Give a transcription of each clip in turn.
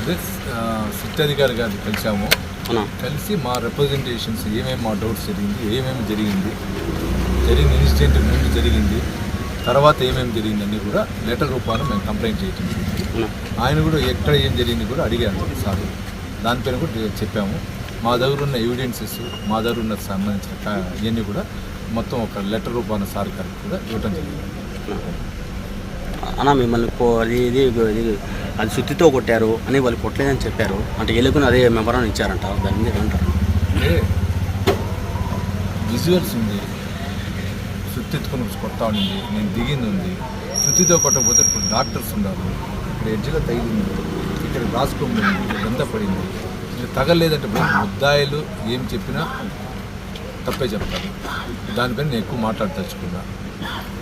అదే సిట్ అధికారి గారిని కలిసాము కలిసి మా రిప్రజెంటేషన్స్ ఏమేమి మా డౌట్స్ జరిగింది ఏమేమి జరిగింది జరిగిన ఇన్సిడెంట్ ముందు జరిగింది తర్వాత ఏమేమి జరిగింది అన్నీ కూడా లెటర్ రూపాన మేము కంప్లైంట్ చేయటం ఆయన కూడా ఎక్కడ ఏం జరిగింది కూడా అడిగాను సార్. దానిపైన కూడా చెప్పాము. మా దగ్గర ఉన్న ఎవిడెన్సెస్ మా దగ్గర ఉన్న సంబంధించిన ఇవన్నీ కూడా మొత్తం ఒక లెటర్ రూపాన సార్ గారికి కూడా ఇవ్వటం జరిగింది. అన్న మిమ్మల్ని ఇది అది సుత్తితో కొట్టారు అని వాళ్ళు కొట్టలేదని చెప్పారు. అంటే ఎలుకను అదే మెమరాన్ ఇచ్చారంట. దాని మీద ఏమంటారు? విజువల్స్ ఉంది. సుత్తి ఎత్తుకుని కొడతా ఉంది. నేను దిగింది ఉంది. సుత్తితో కొట్టకపోతే ఇప్పుడు డాక్టర్స్ ఉన్నారు. ఇక్కడ ఎడ్జిలో తగిలింది ఇక్కడ రాసుకోండి గంత పడింది. ఇట్లా తగలేదంటే ముద్దాయిలు ఏం చెప్పినా తప్పే చెప్తారు. దానిపైన నేను ఎక్కువ మాట్లాడదలుచుకున్నాను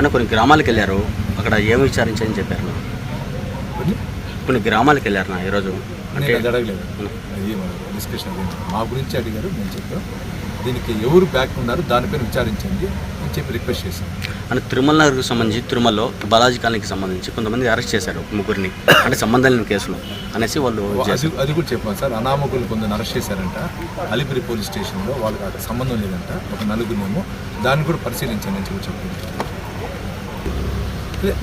అన్న కొన్ని గ్రామాలకు వెళ్ళారు. అక్కడ ఏమి విచారించారని చెప్పారు? కొన్ని కొన్ని గ్రామాలకు వెళ్ళారు నా ఈరోజు? అంటే నేను అది అడగలేదు. అది డిస్కషన్ అదే. మా గురించి అడిగారు నేను చెప్పాను. దీనికి ఎవరు బ్యాక్ ఉన్నారు దానిపైన విచారించండి అని చెప్పి రిక్వెస్ట్ చేశాను. అంటే తిరుమల నగర్కి సంబంధించి తిరుమలలో బాలాజీ కాలనీకి సంబంధించి కొంతమంది అరెస్ట్ చేశారు ముగ్గురిని. అంటే సంబంధం లేని కేసులో అనేసి వాళ్ళు అది అది కూడా చెప్పాను సార్. అనామకులు కొందరు అరెస్ట్ చేశారంట. అలిపిరి పోలీస్ స్టేషన్లో వాళ్ళకి అక్కడ సంబంధం లేదంట. ఒక నలుగురినేమో దాన్ని కూడా పరిశీలించండి అని చెప్పి చెప్పింది అదే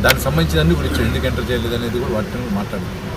దానికి సంబంధించిన అన్ని కూడా ఎందుకు ఎంటర్ చేయలేదు అనేది కూడా వాటిని కూడా మాట్లాడుతుంది